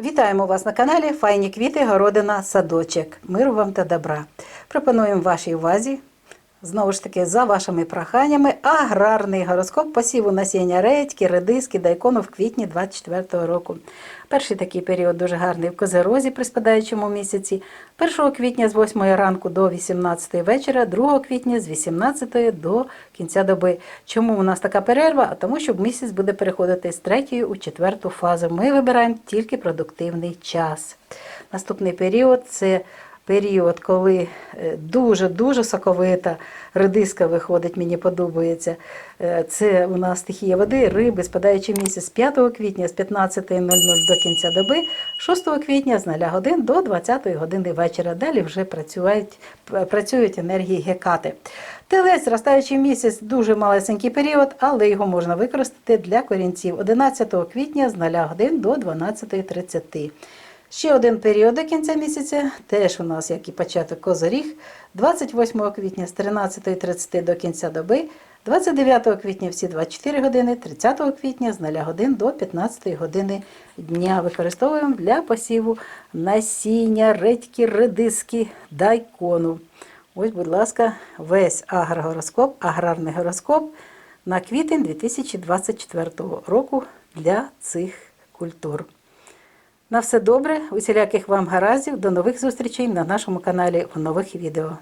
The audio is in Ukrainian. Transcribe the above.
Вітаємо вас на каналі Файні квіти, городина, садочок. Миру вам та добра. Пропонуємо вашій увазі, знову ж таки, за вашими проханнями, аграрний гороскоп посіву насіння редьки, редиски, дайкону в квітні 24 року. Перший такий період дуже гарний в Козерозі при спадаючому місяці. 1 квітня з 8 ранку до 18 вечора, 2 квітня з 18 до кінця доби. Чому у нас така перерва? А тому, що місяць буде переходити з третьої у четверту фазу. Ми вибираємо тільки продуктивний час. Наступний період це період, коли дуже-дуже соковита редиска виходить, мені подобається. Е, Це у нас стихія води, риби, спадаючий місяць з 5 квітня з 15.00 до кінця доби, 6 квітня з 0 годин до 20 години вечора. Далі вже працюють, працюють енергії гекати. Телець, зростаючий місяць, дуже малесенький період, але його можна використати для корінців 11 квітня з 0 годин до 12.30. Ще один період до кінця місяця, теж у нас, як і початок козоріг, 28 квітня з 13.30 до кінця доби, 29 квітня всі 24 години, 30 квітня з 0 годин до 15 години дня. Використовуємо для посіву насіння, редьки, редиски, дайкону. Ось, будь ласка, весь агрогороскоп, аграрний гороскоп на квітень 2024 року для цих культур. На все добре, усіляких вам гараздів, до нових зустрічей на нашому каналі у нових відео.